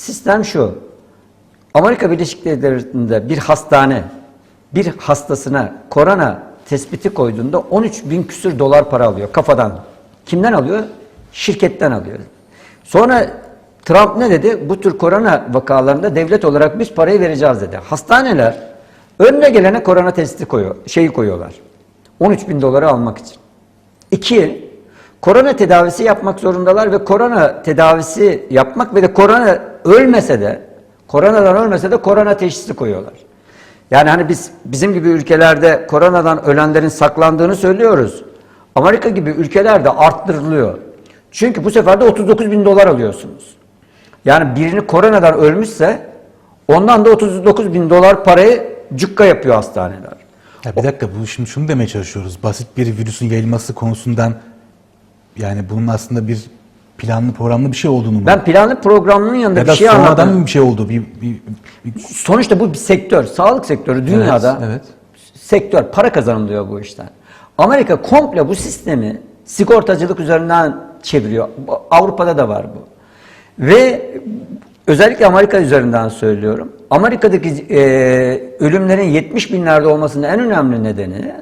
Sistem şu. Amerika Birleşik Devletleri'nde bir hastane bir hastasına korona tespiti koyduğunda 13 bin küsür dolar para alıyor kafadan. Kimden alıyor? Şirketten alıyor. Sonra Trump ne dedi? Bu tür korona vakalarında devlet olarak biz parayı vereceğiz dedi. Hastaneler önüne gelene korona testi koyuyor, şeyi koyuyorlar. 13 bin doları almak için. İki, korona tedavisi yapmak zorundalar ve korona tedavisi yapmak ve de korona ölmese de, koronadan ölmese de korona teşhisi koyuyorlar. Yani hani biz bizim gibi ülkelerde koronadan ölenlerin saklandığını söylüyoruz. Amerika gibi ülkelerde arttırılıyor. Çünkü bu sefer de 39 bin dolar alıyorsunuz. Yani birini koronadan ölmüşse ondan da 39 bin dolar parayı cukka yapıyor hastaneler. Ya bir dakika bu şimdi şunu demeye çalışıyoruz. Basit bir virüsün yayılması konusundan yani bunun aslında bir planlı programlı bir şey olduğunu mu? Ben planlı programının yanında ya bir şey sonradan anlatmıyorum. mı bir şey oldu? Bir, bir, bir- Sonuçta bu bir sektör, sağlık sektörü dünyada Evet, evet. sektör, para kazanılıyor bu işten. Amerika komple bu sistemi sigortacılık üzerinden çeviriyor. Avrupa'da da var bu. Ve özellikle Amerika üzerinden söylüyorum. Amerika'daki e, ölümlerin 70 binlerde olmasının en önemli nedeni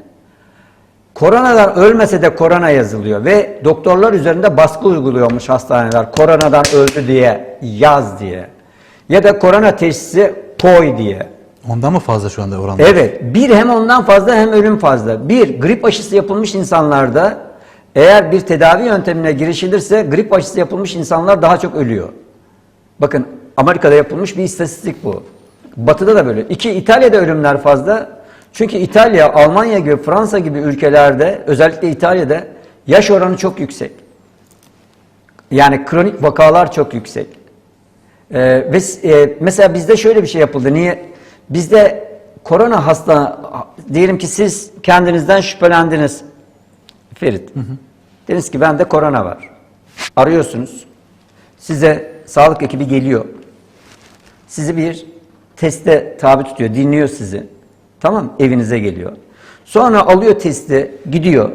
koronadan ölmese de korona yazılıyor ve doktorlar üzerinde baskı uyguluyormuş hastaneler. Koronadan öldü diye yaz diye. Ya da korona teşhisi koy diye. ondan mı fazla şu anda oran? Evet. Bir hem ondan fazla hem ölüm fazla. Bir grip aşısı yapılmış insanlarda eğer bir tedavi yöntemine girişilirse grip aşısı yapılmış insanlar daha çok ölüyor. Bakın Amerika'da yapılmış bir istatistik bu. Batı'da da böyle. İki İtalya'da ölümler fazla. Çünkü İtalya, Almanya gibi, Fransa gibi ülkelerde özellikle İtalya'da yaş oranı çok yüksek. Yani kronik vakalar çok yüksek. Ee, ve e, mesela bizde şöyle bir şey yapıldı. Niye? Bizde korona hasta diyelim ki siz kendinizden şüphelendiniz. Ferit. Dediniz ki bende korona var. Arıyorsunuz. Size sağlık ekibi geliyor. Sizi bir teste tabi tutuyor, dinliyor sizi. Tamam evinize geliyor. Sonra alıyor testi, gidiyor.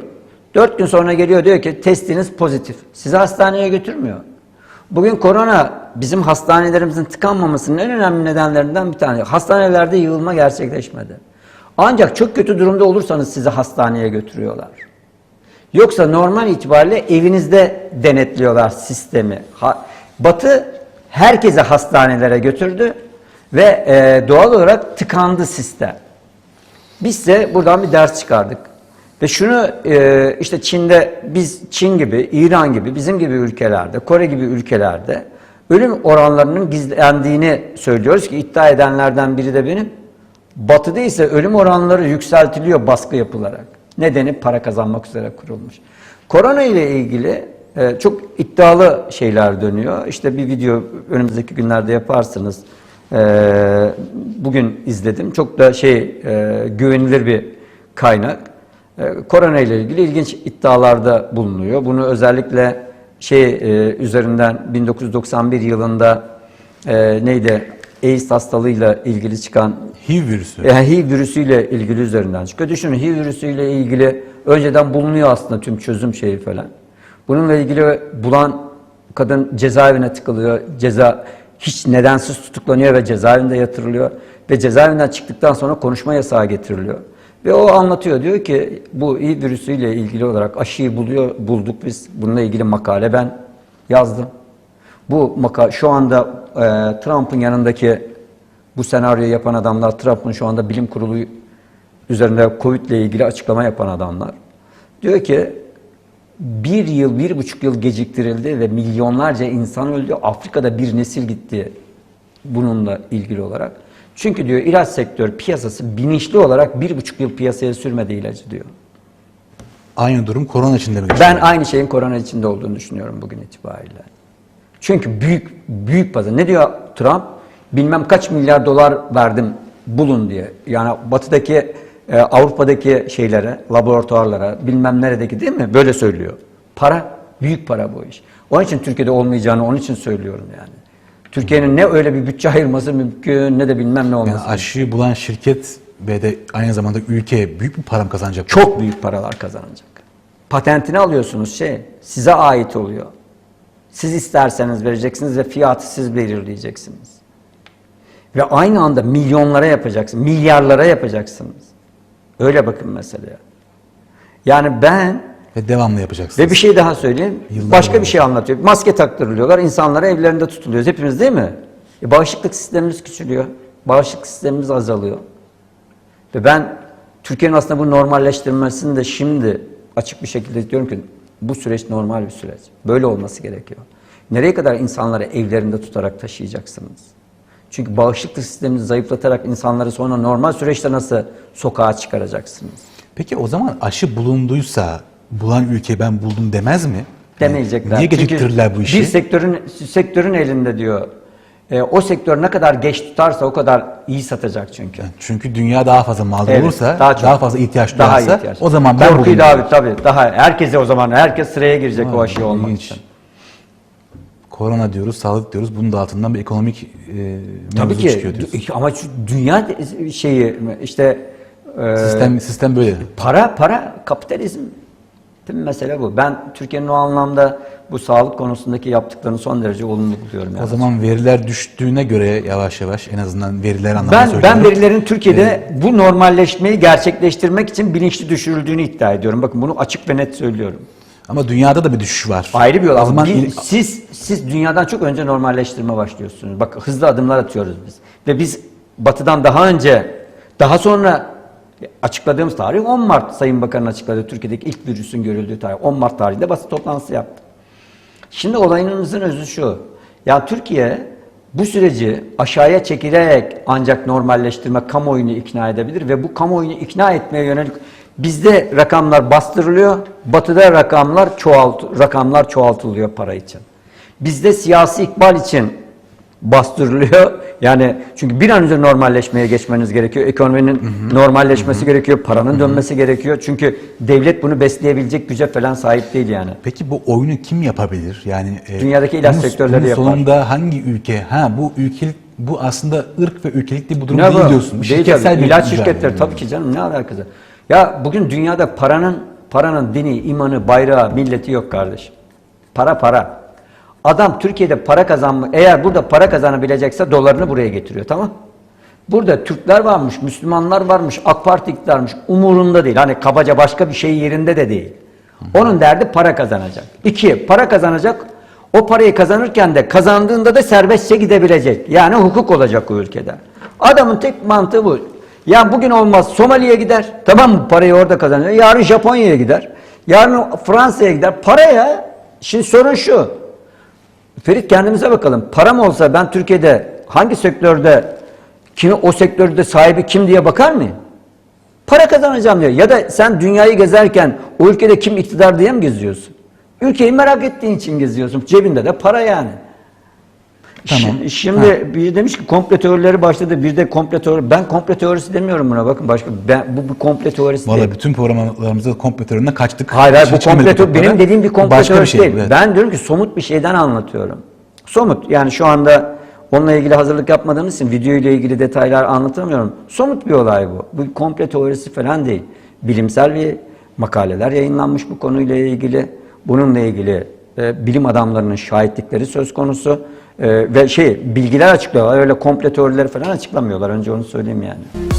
Dört gün sonra geliyor diyor ki testiniz pozitif. Sizi hastaneye götürmüyor. Bugün korona bizim hastanelerimizin tıkanmamasının en önemli nedenlerinden bir tane. Hastanelerde yığılma gerçekleşmedi. Ancak çok kötü durumda olursanız sizi hastaneye götürüyorlar. Yoksa normal itibariyle evinizde denetliyorlar sistemi. Batı herkese hastanelere götürdü ve e, doğal olarak tıkandı sistem. Biz de buradan bir ders çıkardık. Ve şunu e, işte Çin'de biz Çin gibi, İran gibi, bizim gibi ülkelerde, Kore gibi ülkelerde ölüm oranlarının gizlendiğini söylüyoruz ki iddia edenlerden biri de benim. Batı'da ise ölüm oranları yükseltiliyor baskı yapılarak. Nedeni para kazanmak üzere kurulmuş. Korona ile ilgili e, çok iddialı şeyler dönüyor. İşte bir video önümüzdeki günlerde yaparsınız. E, bugün izledim. Çok da şey e, güvenilir bir kaynak. E, korona ile ilgili ilginç iddialarda bulunuyor. Bunu özellikle şey e, üzerinden 1991 yılında e, neydi AIDS hastalığıyla ilgili çıkan HIV virüsü. yani HIV virüsüyle ilgili üzerinden çıkıyor. Düşünün HIV virüsüyle ilgili önceden bulunuyor aslında tüm çözüm şeyi falan. Bununla ilgili bulan kadın cezaevine tıkılıyor. Ceza hiç nedensiz tutuklanıyor ve cezaevinde yatırılıyor. Ve cezaevinden çıktıktan sonra konuşma yasağı getiriliyor. Ve o anlatıyor diyor ki bu HIV virüsüyle ilgili olarak aşıyı buluyor, bulduk biz. Bununla ilgili makale ben yazdım. Bu maka şu anda e, Trump'ın yanındaki bu senaryoyu yapan adamlar Trump'ın şu anda bilim kurulu üzerinde Covid ile ilgili açıklama yapan adamlar. Diyor ki bir yıl, bir buçuk yıl geciktirildi ve milyonlarca insan öldü. Afrika'da bir nesil gitti bununla ilgili olarak. Çünkü diyor ilaç sektör piyasası bilinçli olarak bir buçuk yıl piyasaya sürmedi ilacı diyor. Aynı durum korona için de mi? Ben aynı şeyin korona içinde olduğunu düşünüyorum bugün itibariyle. Çünkü büyük büyük pazar. Ne diyor Trump? Bilmem kaç milyar dolar verdim bulun diye. Yani batıdaki e, Avrupa'daki şeylere, laboratuvarlara, bilmem neredeki değil mi? Böyle söylüyor. Para, büyük para bu iş. Onun için Türkiye'de olmayacağını onun için söylüyorum yani. Türkiye'nin ne öyle bir bütçe ayırması mümkün ne de bilmem ne olması. Yani aşıyı bulan şirket ve de aynı zamanda ülke büyük bir para mı kazanacak? Çok büyük paralar kazanacak. Patentini alıyorsunuz şey, size ait oluyor. Siz isterseniz vereceksiniz ve fiyatı siz belirleyeceksiniz. Ve aynı anda milyonlara yapacaksınız, milyarlara yapacaksınız. Öyle bakın meseleye. Yani ben Ve devamlı yapacaksınız. ve bir şey daha söyleyeyim. Yıllar Başka bir şey anlatıyor. Maske taktırılıyorlar. insanlara evlerinde tutuluyoruz. Hepimiz değil mi? E, bağışıklık sistemimiz küçülüyor. Bağışıklık sistemimiz azalıyor. Ve ben Türkiye'nin aslında bu normalleştirmesini de şimdi açık bir şekilde diyorum ki bu süreç normal bir süreç. Böyle olması gerekiyor. Nereye kadar insanları evlerinde tutarak taşıyacaksınız? Çünkü bağışıklık sisteminizi zayıflatarak insanları sonra normal süreçte nasıl sokağa çıkaracaksınız? Peki o zaman aşı bulunduysa bulan ülke ben buldum demez mi? demeyecekler. Niye geciktirirler bu işi? Bir sektörün sektörün elinde diyor. E, o sektör ne kadar geç tutarsa o kadar iyi satacak çünkü. Çünkü dünya daha fazla mağdur Evet, olursa, daha, çok- fazla ihtiyaç daha duyarsa ihtiyaç. o zaman ben Korkuyu buldum. da abi tabii daha herkese o zaman herkes sıraya girecek o Aa, aşı olmak ilginç. için. Korona diyoruz, sağlık diyoruz. Bunun da altından bir ekonomik e, Tabii ki çıkıyor diyorsun. ama şu dünya şeyi işte Sistem, sistem böyle. para para kapitalizm mi? mesele bu. Ben Türkiye'nin o anlamda bu sağlık konusundaki yaptıklarını son derece olumlu buluyorum. O zaman veriler düştüğüne göre yavaş yavaş en azından veriler anlamında Ben söylüyorum. ben verilerin Türkiye'de bu normalleşmeyi gerçekleştirmek için bilinçli düşürüldüğünü iddia ediyorum. Bakın bunu açık ve net söylüyorum. Ama dünyada da bir düşüş var. Ayrı bir yol. O Ama zaman bir- siz siz dünyadan çok önce normalleştirme başlıyorsunuz. Bak hızlı adımlar atıyoruz biz. Ve biz batıdan daha önce daha sonra açıkladığımız tarih 10 Mart Sayın Bakan'ın açıkladığı Türkiye'deki ilk virüsün görüldüğü tarih 10 Mart tarihinde basın toplantısı yaptı. Şimdi olayımızın özü şu. Ya Türkiye bu süreci aşağıya çekilerek ancak normalleştirme kamuoyunu ikna edebilir ve bu kamuoyunu ikna etmeye yönelik bizde rakamlar bastırılıyor, batıda rakamlar çoğalt rakamlar çoğaltılıyor para için. Bizde siyasi ikbal için bastırılıyor. Yani çünkü bir an önce normalleşmeye geçmeniz gerekiyor. Ekonominin normalleşmesi gerekiyor, paranın dönmesi gerekiyor. Çünkü devlet bunu besleyebilecek güce falan sahip değil yani. Peki bu oyunu kim yapabilir? Yani e, Dünyadaki ilaç bunun- sektörleri bunun yapar. sonunda hangi ülke? Ha bu ülkelik bu aslında ırk ve ülkelik değil bu durum Ne değil bu? diyorsun. Değil şirketsel tabii. İlaç şirketleri tabii ki canım ne alakası? Ya bugün dünyada paranın paranın dini, imanı, bayrağı, milleti yok kardeşim. Para para. Adam Türkiye'de para kazanma eğer burada para kazanabilecekse dolarını buraya getiriyor tamam? Burada Türkler varmış, Müslümanlar varmış, AK Parti iktidarmış. Umurunda değil. Hani kabaca başka bir şey yerinde de değil. Onun derdi para kazanacak. İki, para kazanacak. O parayı kazanırken de kazandığında da serbestçe gidebilecek. Yani hukuk olacak o ülkede. Adamın tek mantığı bu. Ya bugün olmaz Somali'ye gider. Tamam mı? Parayı orada kazanıyor. Yarın Japonya'ya gider. Yarın Fransa'ya gider. Para ya. Şimdi sorun şu. Ferit kendimize bakalım. Param olsa ben Türkiye'de hangi sektörde kimi o sektörde sahibi kim diye bakar mıyım? Para kazanacağım diyor. Ya da sen dünyayı gezerken o ülkede kim iktidar diye mi geziyorsun? Ülkeyi merak ettiğin için geziyorsun. Cebinde de para yani. Tamam. Şimdi, şimdi biri demiş ki komple teorileri başladı. Bir de komple teori. Ben komple teorisi demiyorum buna. Bakın başka ben bu bir komple teorisi değil. Valla bütün programlarımızda komplo teorisinden kaçtık. Hayır hayır Hiç bu çıkmadık komplo toplara. benim dediğim bir komplo Başka bir teorisi şey. değil. evet. Ben diyorum ki somut bir şeyden anlatıyorum. Somut yani şu anda onunla ilgili hazırlık yapmadığımız için video ile ilgili detaylar anlatamıyorum. Somut bir olay bu. Bu komple teorisi falan değil. Bilimsel bir makaleler yayınlanmış bu konuyla ilgili. Bununla ilgili e, bilim adamlarının şahitlikleri söz konusu. E, ve şey bilgiler açıklıyorlar. Öyle komple teorileri falan açıklamıyorlar. Önce onu söyleyeyim yani.